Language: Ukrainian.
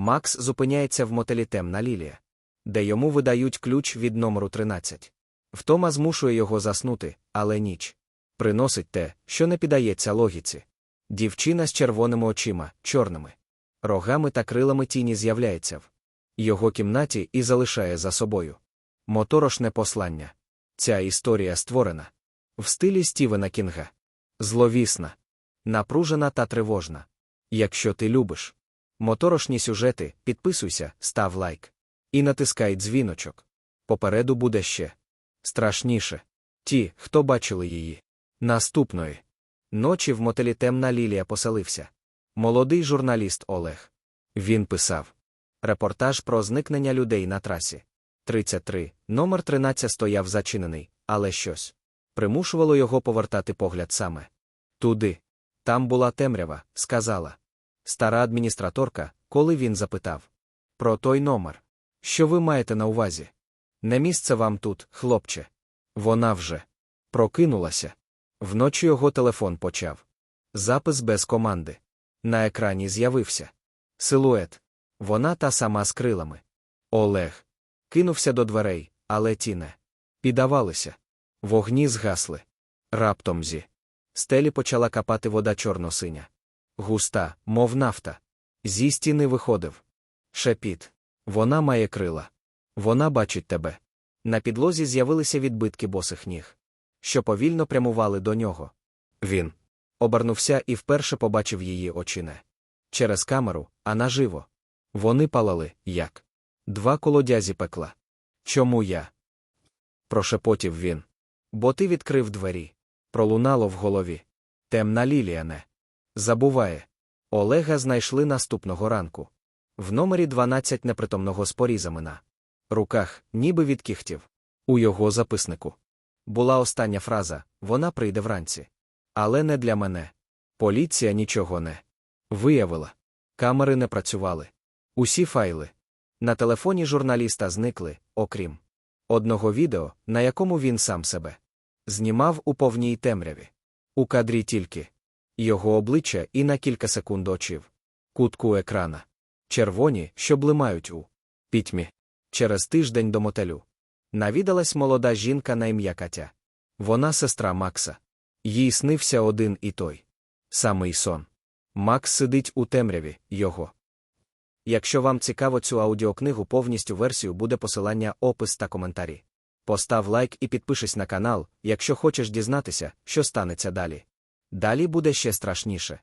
Макс зупиняється в мотелі Темна Лілія, де йому видають ключ від номеру 13. Втома змушує його заснути, але ніч приносить те, що не піддається логіці. Дівчина з червоними очима, чорними, рогами та крилами тіні з'являється в його кімнаті і залишає за собою. Моторошне послання. Ця історія створена в стилі Стівена Кінга. Зловісна, напружена та тривожна. Якщо ти любиш моторошні сюжети, підписуйся, став лайк. І натискай дзвіночок. Попереду буде ще страшніше. Ті, хто бачили її. Наступної ночі в мотелі темна Лілія поселився. Молодий журналіст Олег. Він писав репортаж про зникнення людей на трасі. 33. Номер 13 стояв зачинений, але щось примушувало його повертати погляд саме. Туди. Там була темрява, сказала. Стара адміністраторка, коли він запитав. Про той номер. Що ви маєте на увазі? Не місце вам тут, хлопче. Вона вже прокинулася. Вночі його телефон почав. Запис без команди. На екрані з'явився силует. Вона та сама з крилами. Олег кинувся до дверей, але ті не піддавалися. Вогні згасли. Раптом зі стелі почала капати вода чорно-синя. Густа, мов нафта. Зі стіни виходив. Шепіт. Вона має крила. Вона бачить тебе. На підлозі з'явилися відбитки босих ніг, що повільно прямували до нього. Він обернувся і вперше побачив її очі не через камеру, а наживо. Вони палали, як два колодязі пекла. Чому я? прошепотів він. Бо ти відкрив двері. Пролунало в голові. Темна лілія не забуває. Олега знайшли наступного ранку. В номері 12 непритомного з порізами руках, ніби від кіхтів. У його записнику. Була остання фраза вона прийде вранці. Але не для мене. Поліція нічого не виявила. Камери не працювали. Усі файли. На телефоні журналіста зникли, окрім одного відео, на якому він сам себе знімав у повній темряві. У кадрі тільки його обличчя і на кілька секунд очів. Кутку екрана. Червоні, що блимають у пітьмі. Через тиждень до мотелю. Навідалась молода жінка на ім'я Катя. Вона сестра Макса. Їй снився один і той самий сон. Макс сидить у темряві, його. Якщо вам цікаво цю аудіокнигу, повністю версію буде посилання, опис та коментарі. Постав лайк і підпишись на канал, якщо хочеш дізнатися, що станеться далі. Далі буде ще страшніше.